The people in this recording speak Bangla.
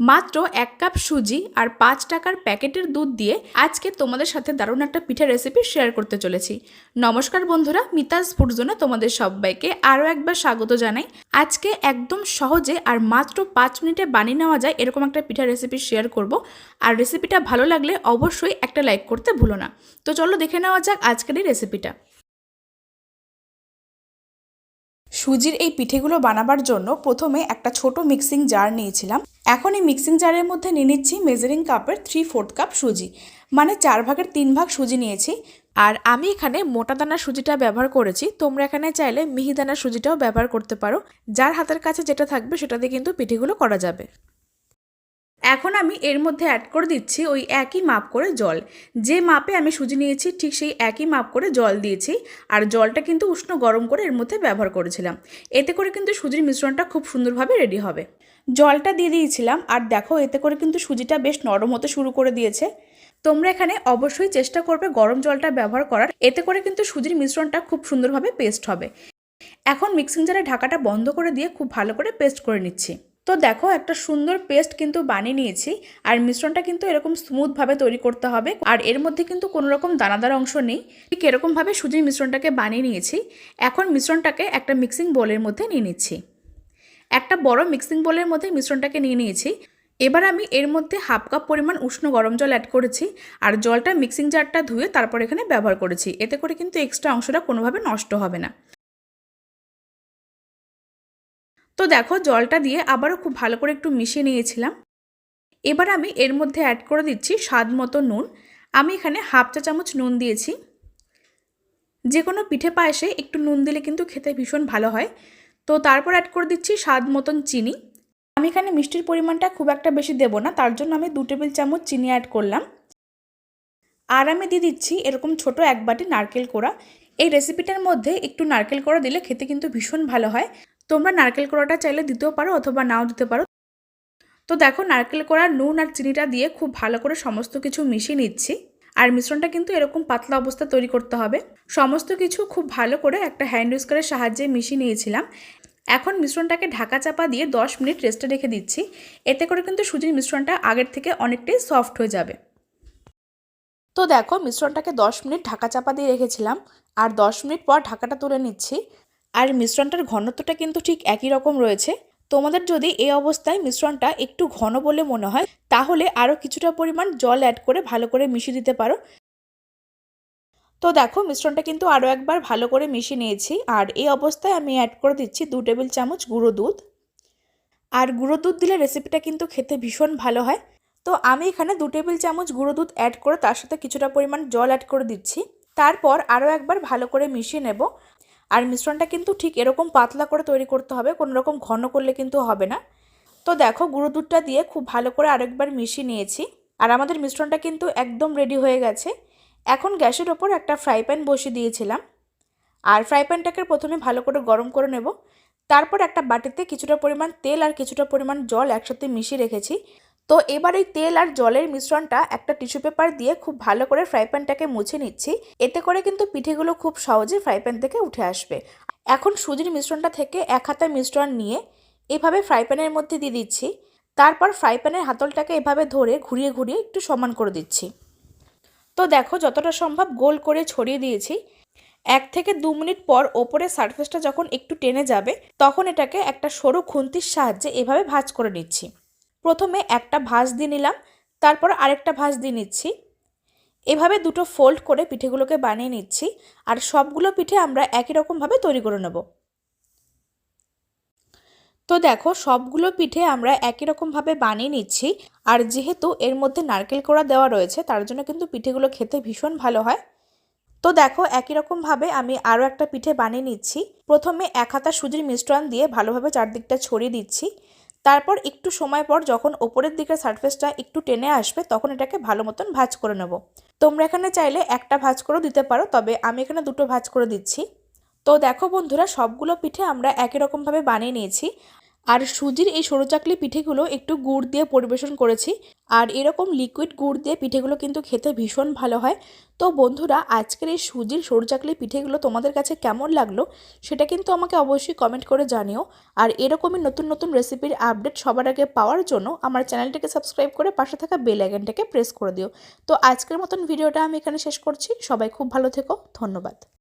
মাত্র এক কাপ সুজি আর পাঁচ টাকার প্যাকেটের দুধ দিয়ে আজকে তোমাদের সাথে দারুণ একটা পিঠের রেসিপি শেয়ার করতে চলেছি। নমস্কার বন্ধুরা মিতাজ ফুড জোনে তোমাদের সবাইকে আরও একবার স্বাগত জানাই। আজকে একদম সহজে আর মাত্র পাঁচ মিনিটে বানিয়ে নেওয়া যায় এরকম একটা পিঠার রেসিপি শেয়ার করব। আর রেসিপিটা ভালো লাগলে অবশ্যই একটা লাইক করতে ভুলো না। তো চলো দেখে নেওয়া যাক আজকের এই রেসিপিটা সুজির এই পিঠেগুলো বানাবার জন্য প্রথমে একটা ছোট মিক্সিং জার নিয়েছিলাম। এখন এই মিক্সিং জারের মধ্যে নিয়ে নিচ্ছি মেজারিং কাপের থ্রি ফোর্থ কাপ সুজি। মানে চার ভাগের তিন ভাগ সুজি নিয়েছি। আর আমি এখানে মোটা দানার সুজিটা ব্যবহার করেছি। তোমরা এখানে চাইলে মিহি দানার সুজিটাও ব্যবহার করতে পারো। যার হাতের কাছে যেটা থাকবে সেটা দিয়ে কিন্তু পিঠেগুলো করা যাবে। এখন আমি এর মধ্যে অ্যাড করে দিচ্ছি ওই একই মাপ করে জল। যে মাপে আমি সুজি নিয়েছি, ঠিক সেই একই মাপ করে জল দিয়েছি। আর জলটা কিন্তু উষ্ণ গরম করে এর মধ্যে ব্যবহার করেছিলাম। এতে করে কিন্তু সুজির মিশ্রণটা খুব সুন্দরভাবে রেডি হবে। জলটা দিয়ে দিয়েছিলাম, আর দেখো এতে করে কিন্তু সুজিটা বেশ নরম হতে শুরু করে দিয়েছে। তোমরা এখানে অবশ্যই চেষ্টা করবে গরম জলটা ব্যবহার করার। এতে করে কিন্তু সুজির মিশ্রণটা খুব সুন্দরভাবে পেস্ট হবে। এখন মিক্সিং জারে ঢাকাটা বন্ধ করে দিয়ে খুব ভালো করে পেস্ট করে নিচ্ছি। তো দেখো, একটা সুন্দর পেস্ট কিন্তু বানিয়ে নিয়েছি। আর মিশ্রণটা কিন্তু এরকম স্মুথভাবে তৈরি করতে হবে। আর এর মধ্যে কিন্তু কোনো রকম দানাদার অংশ নেই। ঠিক এরকমভাবে সুজির মিশ্রণটাকে বানিয়ে নিয়েছি। এখন মিশ্রণটাকে একটা মিক্সিং বোলের মধ্যে নিয়ে নিচ্ছি। একটা বড় মিক্সিং বোলের মধ্যে মিশ্রণটাকে নিয়ে নিয়েছি। এবার আমি এর মধ্যে হাফ কাপ পরিমাণ উষ্ণ গরম জল অ্যাড করেছি। আর জলটা মিক্সিং জারটা ধুয়ে তারপর এখানে ব্যবহার করেছি। এতে করে কিন্তু এক্সট্রা অংশটা কোনোভাবে নষ্ট হবে না। তো দেখো, জলটা দিয়ে আবারও খুব ভালো করে একটু মিশিয়ে নিয়েছিলাম। এবার আমি এর মধ্যে অ্যাড করে দিচ্ছি স্বাদ মতো নুন। আমি এখানে হাফ চা চামচ নুন দিয়েছি। যে কোনো পিঠে পায়েসে একটু নুন দিলে কিন্তু খেতে ভীষণ ভালো হয়। তো তারপর অ্যাড করে দিচ্ছি স্বাদ মতন চিনি। আমি এখানে মিষ্টির পরিমাণটা খুব একটা বেশি দেব না, তার জন্য আমি দু টেবিল চামচ চিনি অ্যাড করলাম। আর আমি দিয়ে দিচ্ছি এরকম ছোট এক বাটি নারকেল কোড়া। এই রেসিপিটার মধ্যে একটু নারকেল কোড়া দিলে খেতে কিন্তু ভীষণ ভালো হয়। তোমরা নারকেল কোড়াটা চাইলে দিতেও পারো অথবা নাও দিতে পারো। তো দেখো, নারকেল কোড়া, নুন আর চিনিটা দিয়ে খুব ভালো করে সমস্ত কিছু মিশিয়ে নিচ্ছি। আর মিশ্রণটা কিন্তু এরকম পাতলা অবস্থা তৈরি করতে হবে। সমস্ত কিছু খুব ভালো করে একটা হ্যান্ড উইস্কারের সাহায্যে মিশিয়ে নিয়েছিলাম। এখন মিশ্রণটাকে ঢাকা চাপা দিয়ে 10 মিনিট রেস্টে রেখে দিচ্ছি। এতে করে কিন্তু সুজির মিশ্রণটা আগের থেকে অনেকটাই সফট হয়ে যাবে। তো দেখো, মিশ্রণটাকে 10 মিনিট ঢাকা চাপা দিয়ে রেখেছিলাম। আর 10 মিনিট পর ঢাকাটা তুলে নিচ্ছি। আর মিশ্রণটার ঘনত্বটা কিন্তু ঠিক একই রকম রয়েছে। তোমাদের যদি এই অবস্থায় মিশ্রণটা একটু ঘন বলে মনে হয়, তাহলে আরও কিছুটা পরিমাণ জল অ্যাড করে ভালো করে মিশিয়ে দিতে পারো। তো দেখো, মিশ্রণটা কিন্তু আরও একবার ভালো করে মিশিয়ে নিয়েছি। আর এই অবস্থায় আমি অ্যাড করে দিচ্ছি দু টেবিল চামচ গুঁড়ো দুধ। আর গুঁড়ো দুধ দিলে রেসিপিটা কিন্তু খেতে ভীষণ ভালো হয়। তো আমি এখানে দু টেবিল চামচ গুঁড়ো দুধ অ্যাড করে তার সাথে কিছুটা পরিমাণ জল অ্যাড করে দিচ্ছি। তারপর আরও একবার ভালো করে মিশিয়ে নেব। আর মিশ্রণটা কিন্তু ঠিক এরকম পাতলা করে তৈরি করতে হবে, কোনো রকম ঘন করলে কিন্তু হবে না। তো দেখো, গুঁড়ো দুধটা দিয়ে খুব ভালো করে আরেকবার মিশিয়ে নিয়েছি। আর আমাদের মিশ্রণটা কিন্তু একদম রেডি হয়ে গেছে। এখন গ্যাসের ওপর একটা ফ্রাই প্যান বসিয়ে দিয়েছিলাম। আর ফ্রাই প্যানটাকে প্রথমে ভালো করে গরম করে নেব। তারপর একটা বাটিতে কিছুটা পরিমাণ তেল আর কিছুটা পরিমাণ জল একসাথে মিশিয়ে রেখেছি। তো এবার এই তেল আর জলের মিশ্রণটা একটা টিস্যু পেপার দিয়ে খুব ভালো করে ফ্রাই প্যানটাকে মুছে নিচ্ছি। এতে করে কিন্তু পিঠেগুলো খুব সহজে ফ্রাই প্যান থেকে উঠে আসবে। এখন সুজির মিশ্রণটা থেকে এক হাতা মিশ্রণ নিয়ে এভাবে ফ্রাই প্যানের মধ্যে দিয়ে দিচ্ছি। তারপর ফ্রাই প্যানের হাতলটাকে এভাবে ধরে ঘুরিয়ে ঘুরিয়ে একটু সমান করে দিচ্ছি। তো দেখো যতটা সম্ভব গোল করে ছড়িয়ে দিয়েছি। এক থেকে দু মিনিট পর ওপরের সারফেসটা যখন একটু টেনে যাবে, তখন এটাকে একটা সরু খুন্তির সাহায্যে এভাবে ভাজ করে নিচ্ছি। প্রথমে একটা ভাঁজ দিয়ে নিলাম, তারপর আরেকটা ভাঁজ দিয়ে নিচ্ছি। এভাবে দুটো ফোল্ড করে পিঠেগুলোকে বানিয়ে নিচ্ছি আর সবগুলো পিঠে আমরা একই রকমভাবে তৈরি করে নেব। তো দেখো, সবগুলো পিঠে আমরা একই রকমভাবে বানিয়ে নিচ্ছি আর যেহেতু এর মধ্যে নারকেল কোড়া দেওয়া রয়েছে, তার জন্য কিন্তু পিঠেগুলো খেতে ভীষণ ভালো হয়। তো দেখো, একই রকমভাবে আমি আরও একটা পিঠে বানিয়ে নিচ্ছি। প্রথমে এক হাতা সুজির মিশ্রণ দিয়ে ভালোভাবে চারদিকটা ছড়িয়ে দিচ্ছি। তারপর একটু সময় পর যখন ওপরের দিকের সারফেসটা একটু টেনে আসবে, তখন এটাকে ভালো মতন ভাজ করে নেব। তোমরা এখানে চাইলে একটা ভাজ করেও দিতে পারো, তবে আমি এখানে দুটো ভাজ করে দিচ্ছি। তো দেখো বন্ধুরা, সবগুলো পিঠে আমরা একই রকমভাবে বানিয়ে নিয়েছি। আর সুজির এই সরু চাকলি পিঠেগুলো একটু গুড় দিয়ে পরিবেশন করেছি। আর এরকম লিকুইড গুড় দিয়ে পিঠেগুলো কিন্তু খেতে ভীষণ ভালো হয়। তো বন্ধুরা, আজকের এই সুজির সরু চাকলি পিঠেগুলো তোমাদের কাছে কেমন লাগল সেটা কিন্তু আমাকে অবশ্যই কমেন্ট করে জানিও। আর এরকমই নতুন নতুন রেসিপির আপডেট সবার আগে পাওয়ার জন্য আমার চ্যানেলটাকে সাবস্ক্রাইব করে পাশে থাকা বেল আইকনটাকে প্রেস করে দিও। তো আজকের মতন ভিডিওটা আমি এখানে শেষ করছি। সবাই খুব ভালো থেকো। ধন্যবাদ।